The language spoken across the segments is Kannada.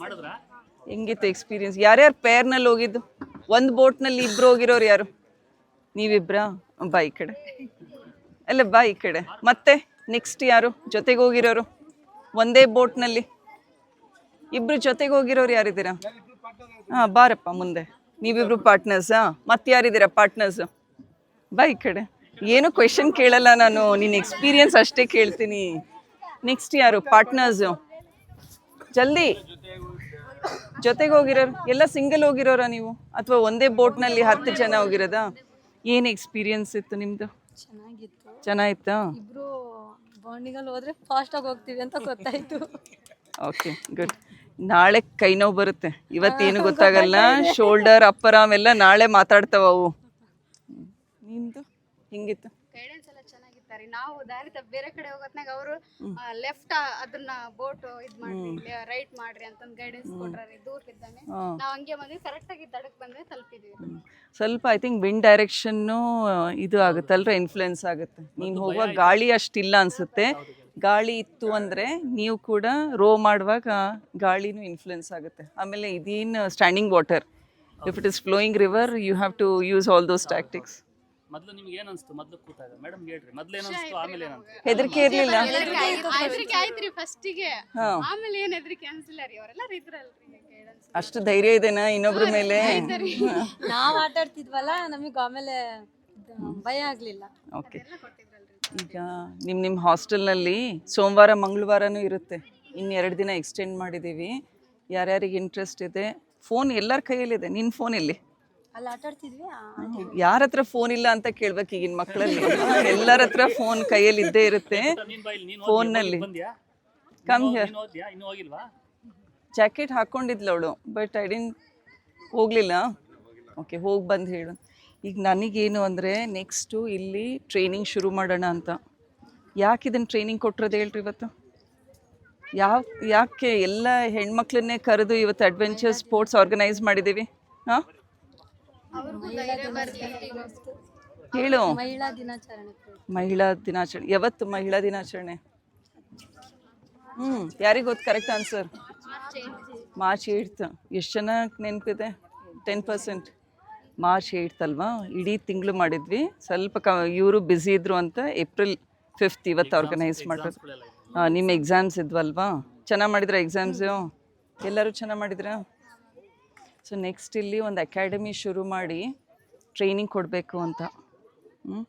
ಮಾಡಿದ್ರಾ? ಹೆಂಗಿತ್ತು ಎಕ್ಸ್ಪೀರಿಯನ್ಸ್ ಯಾರ್ಯಾರು ಪೇರ್ನಲ್ಲಿ ಹೋಗಿದ್ದು? ಒಂದು ಬೋಟ್ನಲ್ಲಿ ಇಬ್ರು ಹೋಗಿರೋರು ಯಾರು? ನೀವಿಬ್ರಾ? ಬಾ ಈ ಕಡೆ. ಅಲ್ಲ ಬಾ ಈ ಕಡೆ. ಮತ್ತೆ ನೆಕ್ಸ್ಟ್ ಯಾರು? ಜೊತೆಗೆ ಹೋಗಿರೋರು? ಒಂದೇ ಬೋಟ್ನಲ್ಲಿ ಇಬ್ರು ಜೊತೆಗೆ ಹೋಗಿರೋರು ಯಾರಿದ್ದೀರಾ? ಹಾಂ ಬಾರಪ್ಪ ಮುಂದೆ. ನೀವಿಬ್ರು ಪಾರ್ಟ್ನರ್ಸಾ ಮತ್ತೆ ಯಾರಿದ್ದೀರಾ ಪಾರ್ಟ್ನರ್ಸ್ ಬಾ ಈ ಕಡೆ. ಏನು ಕ್ವೆಶನ್ ಕೇಳಲ್ಲ ನಾನು. ನಿನ್ನ ಎಕ್ಸ್ಪೀರಿಯನ್ಸ್ ಅಷ್ಟೇ ಕೇಳ್ತೀನಿ. ನೆಕ್ಸ್ಟ್ ಯಾರು? ಪಾರ್ಟ್ನರ್ಸ್ ಜಲ್ದಿ. ಜೊತೆಗೆ ಹೋಗಿರೋರು ಎಲ್ಲ ಸಿಂಗಲ್ ಹೋಗಿರೋರಾ ನೀವು? ಅಥವಾ ಒಂದೇ ಬೋಟ್ನಲ್ಲಿ ಹತ್ತು ಜನ ಹೋಗಿರೋದಾ? ಏನು ಎಕ್ಸ್ಪೀರಿಯನ್ಸ್ ಇತ್ತು ನಿಮ್ಮದು ಚೆನ್ನಾಗಿತ್ತು. ಚೆನ್ನಾಗಿತ್ತು? ಇಬ್ರು ಬಾಂಡಿಂಗಲ್ಲಿ ಹೋದ್ರೆ ಫಾಸ್ಟಾಗಿ ಹೋಗ್ತೀವಿ ಅಂತ ಗೊತ್ತಾಯ್ತು. ಓಕೆ ಗುಡ್ ನಾಳೆ ಕೈ ನೋವು ಬರುತ್ತೆ. ಇವತ್ತೇನು ಗೊತ್ತಾಗಲ್ಲ. ಶೋಲ್ಡರ್ ಅಪ್ಪರ ಎಲ್ಲ ನಾಳೆ ಮಾತಾಡ್ತಾವ ಅವು. ನಿಂದು ಹಿಂಗಿತ್ತು? ನಾವು ದಾರಿ ತಪ್ಪಿ ಬೇರೆ ಕಡೆ ಹೋಗೋತ್ನಾಗ ಅವರು ಲೆಫ್ಟ್ ಅದನ್ನ ಬೋಟ್ ಇದ್ ಮಾಡ್ರಿ ರೈಟ್ ಮಾಡ್ರಿ ಅಂತಂದ್ ಗೈಡೆನ್ಸ್ ಕೊಟ್ರಿ ದೂರ ಇದ್ದಾನೆ. ಹಾಂ. ನಾವ್ ಹಂಗೆ ಬಂದ್ವಿ ಕರೆಕ್ಟ್ ಆಗಿ ದಡಕ್ ಬಂದ್ರೆ ತಲುಪಿದ್ವಿ ಸ್ವಲ್ಪ ಐ ಥಿಂಕ್ ವಿಂಡ್ ಡೈರೆಕ್ಷನ್ ಇದು ಆಗುತ್ತಲ್ರ ಇನ್ಫ್ಲುಯೆನ್ಸ್ ಆಗುತ್ತೆ. ನೀನ್ ಹೋಗುವಾಗ ಗಾಳಿ ಅಷ್ಟಿಲ್ಲ ಅನ್ಸುತ್ತೆ. ಗಾಳಿ ಇತ್ತು ಅಂದ್ರೆ ನೀವು ಕೂಡ ರೋ ಮಾಡುವಾಗ ಗಾಳಿನೂ ಇನ್ಫ್ಲುಯೆನ್ಸ್ ಆಗುತ್ತೆ. ಆಮೇಲೆ ಇದೇನು standing water if it is flowing river you have to use all those tactics ಮೊದ್ಲು ನಿಮ್ಗೆ ಏನ್ ಅನ್ಸ್ತು? ಮೊದ್ಲು ಕೂತಾಗ. ಮೇಡಮ್ ಹೇಳ್ರಿ. ಮೊದ್ಲು ಏನ್ ಅನ್ಸ್ತು? ಆಮೇಲೆ ಏನ್ ಅನ್ಸ್ತು? ಹೆದರಿಕೆ ಇರ್ಲಿಲ್ಲ. ಹೆದರಿಕೆ ಆಯ್ತ್ರಿ ಫಸ್ಟಿಗೆ ಹಾಂ. ಆಮೇಲೆ ಏನ್ ಹೆದರಿಕೆ ಅನ್ಸಿಲ್ಲ ರೀ ಅವರೆಲ್ಲ ಇದ್ರಲ್ರಿ ಗೈಡೆನ್ಸ್ ಅಷ್ಟು ಧೈರ್ಯ ಇದೆನಾ ಇನ್ನೊಬ್ರ ಮೇಲೆ? ನಾವ್ ಆಟ ಆಡ್ತಿದ್ವಲ್ಲ ನಮಗೆ ಆಮೇಲೆ ಭಯ ಆಗ್ಲಿಲ್ಲ. ಓಕೆ. ಈಗ ನಿಮ್ಮ ನಿಮ್ಮ ಹಾಸ್ಟೆಲ್ನಲ್ಲಿ ಸೋಮವಾರ ಮಂಗಳವಾರನೂ ಇರುತ್ತೆ. ಇನ್ನು ಎರಡು ದಿನ ಎಕ್ಸ್ಟೆಂಡ್ ಮಾಡಿದೀವಿ ಯಾರ್ಯಾರಿಗೆ ಇಂಟ್ರೆಸ್ಟ್ ಇದೆ? ಫೋನ್ ಎಲ್ಲರ ಕೈಯಲ್ಲಿದೆ. ನಿನ್ ಫೋನ್ ಎಲ್ಲಿ? ಅಲ್ಲಿ ಆಟ ಆಡ್ತಿದ್ವಿ ಯಾರ ಹತ್ರ ಫೋನ್ ಇಲ್ಲ ಅಂತ ಕೇಳ್ಬೇಕು ಈಗಿನ ಮಕ್ಕಳಲ್ಲಿ ಎಲ್ಲರ ಹತ್ರ ಫೋನ್ ಕೈಯಲ್ಲಿ ಇದ್ದೇ ಇರುತ್ತೆ ಫೋನ್ನಲ್ಲಿ ಕಮ್ ಹಿಯರ್ ಜಾಕೆಟ್ ಹಾಕೊಂಡಿದ್ಲು ಅವಳು ಬಟ್ ಐ ಡಿನ್ ಹೋಗ್ಲಿಲ್ಲ. ಓಕೆ ಹೋಗಿ ಬಂದು ಹೇಳು. ಈಗ ನನಗೇನು ಅಂದರೆ ನೆಕ್ಸ್ಟು ಇಲ್ಲಿ ಟ್ರೈನಿಂಗ್ ಶುರು ಮಾಡೋಣ ಅಂತ. ಯಾಕೆ ಇದನ್ನು ಟ್ರೈನಿಂಗ್ ಕೊಟ್ಟಿರೋದು ಹೇಳ್ರಿ ಇವತ್ತು? ಯಾವ ಯಾಕೆ ಎಲ್ಲ ಹೆಣ್ಮಕ್ಳನ್ನೇ ಕರೆದು ಇವತ್ತು ಅಡ್ವೆಂಚರ್ ಸ್ಪೋರ್ಟ್ಸ್ ಆರ್ಗನೈಸ್ ಮಾಡಿದ್ದೀವಿ ಹಾಂ? ಹೇಳು ಮಹಿಳಾ ದಿನಾಚರಣೆ ಮಹಿಳಾ ದಿನಾಚರಣೆ. ಯಾವತ್ತು ಮಹಿಳಾ ದಿನಾಚರಣೆ? ಹ್ಮ್ ಯಾರಿಗೆ ಗೊತ್ತು ಕರೆಕ್ಟ್ ಆನ್ಸರ್ ಮಾರ್ಚ್ ಏಯ್ಟ್ ಎಷ್ಟು ಜನ ನೆನಪಿದೆ? ಟೆನ್ ಪರ್ಸೆಂಟ್ ಮಾರ್ಚ್ ಏಯ್ಟ್ ಅಲ್ವಾ ಇಡೀ ತಿಂಗಳು ಮಾಡಿದ್ವಿ. ಸ್ವಲ್ಪ ಕ ಇವರು ಬ್ಯುಸಿ ಇದ್ರು ಅಂತ ಏಪ್ರಿಲ್ ಫಿಫ್ತ್ ಇವತ್ತು ಆರ್ಗನೈಸ್ ಮಾಡೋದು ನಿಮ್ಮ ಎಕ್ಸಾಮ್ಸ್ ಇದ್ವಲ್ವಾ? ಚೆನ್ನಾಗಿ ಮಾಡಿದ್ರ ಎಕ್ಸಾಮ್ಸು ಎಲ್ಲರೂ ಚೆನ್ನಾಗಿ ಮಾಡಿದ್ರಾ? ಸೊ ನೆಕ್ಸ್ಟ್ ಇಲ್ಲಿ ಒಂದು ಅಕಾಡೆಮಿ ಶುರು ಮಾಡಿ ಟ್ರೈನಿಂಗ್ ಕೊಡಬೇಕು ಅಂತ. ಹ್ಞೂ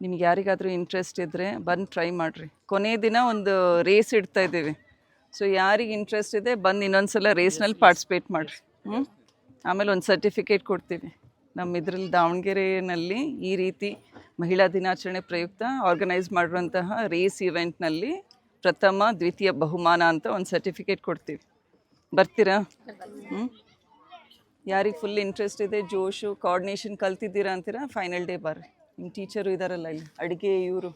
ನಿಮ್ಗೆ ಯಾರಿಗಾದರೂ ಇಂಟ್ರೆಸ್ಟ್ ಇದ್ದರೆ ಬಂದು ಟ್ರೈ ಮಾಡಿರಿ. ಕೊನೆಯ ದಿನ ಒಂದು ರೇಸ್ ಇಡ್ತಾ ಇದ್ದೀವಿ. ಸೊ ಯಾರಿಗೆ ಇಂಟ್ರೆಸ್ಟ್ ಇದೆ ಬಂದು ಇನ್ನೊಂದು ಸಲ ರೇಸ್ನಲ್ಲಿ ಪಾರ್ಟಿಸಿಪೇಟ್ ಮಾಡಿರಿ. ಹ್ಞೂ ಆಮೇಲೆ ಒಂದು ಸರ್ಟಿಫಿಕೇಟ್ ಕೊಡ್ತೀವಿ. ನಮ್ಮ ಇದರಲ್ಲಿ ದಾವಣಗೆರೆಯಲ್ಲಿ ಈ ರೀತಿ ಮಹಿಳಾ ದಿನಾಚರಣೆ ಪ್ರಯುಕ್ತ ಆರ್ಗನೈಸ್ ಮಾಡಿರುವಂತಹ ರೇಸ್ ಇವೆಂಟ್ನಲ್ಲಿ ಪ್ರಥಮ ದ್ವಿತೀಯ ಬಹುಮಾನ ಅಂತ ಒಂದು ಸರ್ಟಿಫಿಕೇಟ್ ಕೊಡ್ತೀವಿ. ಬರ್ತೀರಾ? ಹ್ಞೂ ಯಾರಿಗೆ ಫುಲ್ ಇಂಟ್ರೆಸ್ಟ್ ಇದೆ ಜೋಶು ಕೋಆರ್ಡಿನೇಷನ್ ಕಲ್ತಿದ್ದೀರಾ ಅಂತೀರಾ? ಫೈನಲ್ ಡೇ ಬರ್ರಿ. ನಿಮ್ಮ ಟೀಚರು ಇದ್ದಾರಲ್ಲ ಇಲ್ಲಿ. ಅಡುಗೆ ಇವರು.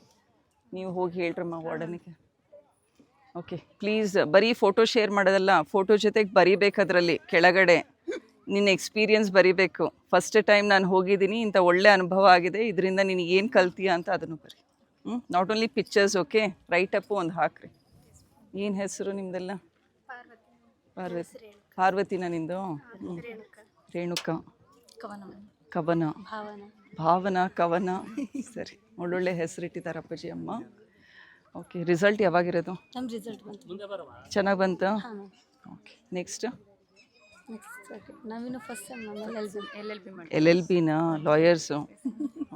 ನೀವು ಹೋಗಿ ಹೇಳ್ರಮ್ಮ ವಾರ್ಡನಿಗೆ ಓಕೆ ಪ್ಲೀಸ್ ಬರೀ ಫೋಟೋ ಶೇರ್ ಮಾಡೋದಲ್ಲ ಫೋಟೋ ಜೊತೆಗೆ ಬರಿಬೇಕದ್ರಲ್ಲಿ ಕೆಳಗಡೆ. ನಿನ್ನ ಎಕ್ಸ್ಪೀರಿಯನ್ಸ್ ಬರಿಬೇಕು. ಫಸ್ಟ್ ಟೈಮ್ ನಾನು ಹೋಗಿದ್ದೀನಿ ಇಂಥ ಒಳ್ಳೆ ಅನುಭವ ಆಗಿದೆ ಇದರಿಂದ ನಿನಗೆ ಏನು ಕಲ್ತೀಯ ಅಂತ ಅದನ್ನು ಬರಿ. ಹ್ಞೂ not only pictures okay write up ಒಂದು ಹಾಕ್ರಿ. ಏನು ಹೆಸರು ನಿಮ್ಮದೆಲ್ಲ ಪಾರ್ವತಿ. ಪಾರ್ವತಿನ ನಿಂದು? ಹ್ಞೂ ರೇಣುಕಾ. ಕವನ. ಕವನ. ಭಾವನ. ಭಾವನ ಕವನ. ಸರಿ ಒಳ್ಳೊಳ್ಳೆ ಹೆಸರಿಟ್ಟಿದ್ದಾರೆ ಅಪ್ಪಾಜಿ ಅಮ್ಮ. ಓಕೆ ರಿಸಲ್ಟ್ ಯಾವಾಗಿರೋದು? ನಮ್ಮ ರಿಸಲ್ಟ್ ಬಂತು. ಚೆನ್ನಾಗಿ ಬಂತಾ? ಹಾಂ. ಓಕೆ ನೆಕ್ಸ್ಟ್ ನೆಕ್ಸ್ಟ್ ನಾವಿನ್ನು first sem L L B L L B ಮಾಡಿ ಎಲ್ ಎಲ್ ಬಿನಾ ಲಾಯರ್ಸು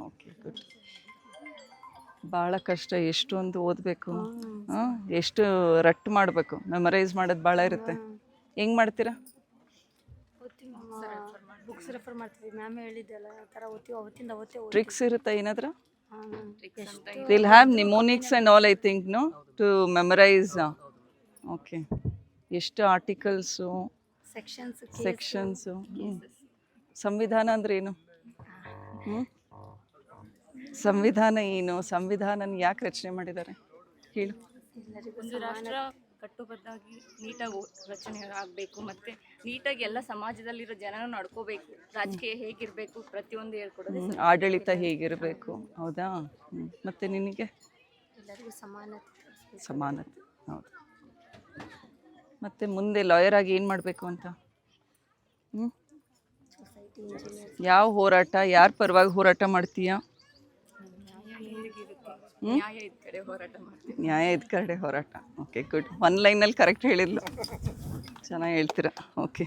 ಓಕೆ ಗುಡ್ ಭಾಳ ಕಷ್ಟ ಎಷ್ಟೊಂದು ಓದಬೇಕು? ಎಷ್ಟು ರಟ್ಟು ಮಾಡಬೇಕು? ಮೆಮರೈಸ್ ಮಾಡೋದು ಭಾಳ ಇರುತ್ತೆ. ಹೆಂಗೆ ಮಾಡ್ತೀರಾ? ಬುಕ್ಸ್ ರೆಫರ್ ಮಾಡ್ತೀವಿ. ಮ್ಯಾಮ್ ಹೇಳಿದ್ದೆಲ್ಲ ಆ ಥರ ಓದ್ತೀವಿ ಅವತ್ತಿಂದ ಅವತ್ತೇ ಓದ್ತೀವಿ. ಟ್ರಿಕ್ಸ್ ಇರುತ್ತಾ ಏನಾದರೂ? Will have mnemonics and all I think no to memorize okay ಎಷ್ಟು ಆರ್ಟಿಕಲ್ಸು ಸೆಕ್ಷನ್ಸ್ ಸೆಕ್ಷನ್ಸು ಸಂವಿಧಾನ ಅಂದ್ರೆ ಏನು? ಹ್ಞೂ ಸಂವಿಧಾನ ಏನು? ಸಂವಿಧಾನನ ಯಾಕೆ ರಚನೆ ಮಾಡಿದ್ದಾರೆ? ಹೇಳು. ಒಂದು ರಾಷ್ಟ್ರ ಕಟ್ಟುಬದ್ದಾಗಿ ನೀಟಾಗಿ ರಚನೆ ಆಗಬೇಕು ಮತ್ತೆ ನೀಟಾಗಿ ಎಲ್ಲ ಸಮಾಜದಲ್ಲಿರೋ ಜನನ ನಡ್ಕೋಬೇಕು. ರಾಜಕೀಯ ಹೇಗಿರಬೇಕು ಪ್ರತಿಯೊಂದು ಹೇಳ್ಕೊಡೋದು ಆಡಳಿತ ಹೇಗಿರಬೇಕು ಹೌದಾ. ಮತ್ತೆ ನಿನಗೆ? ಎಲ್ಲರಿಗೂ ಸಮಾನತೆ. ಸಮಾನತೆ ಹೌದು. ಮತ್ತು ಮುಂದೆ ಲಾಯರ್ ಆಗಿ ಏನು ಮಾಡಬೇಕು ಅಂತ? ಹ್ಞೂ ಯಾವ ಹೋರಾಟ ಯಾರ ಪರವಾಗಿ ಹೋರಾಟ ಮಾಡ್ತೀಯಾ? ನ್ಯಾಯ ಇದ್ ಕಡೆ ಹೋರಾಟ ಮಾಡ್ತೀವಿ. ನ್ಯಾಯ ಇದ್ ಕಡೆ ಹೋರಾಟ. ಓಕೆ ಗುಡ್ ಒನ್ ಲೈನಲ್ಲಿ ಕರೆಕ್ಟ್ ಹೇಳಿದ್ಲು. ಚೆನ್ನಾಗಿ ಹೇಳ್ತೀರಾ? ಓಕೆ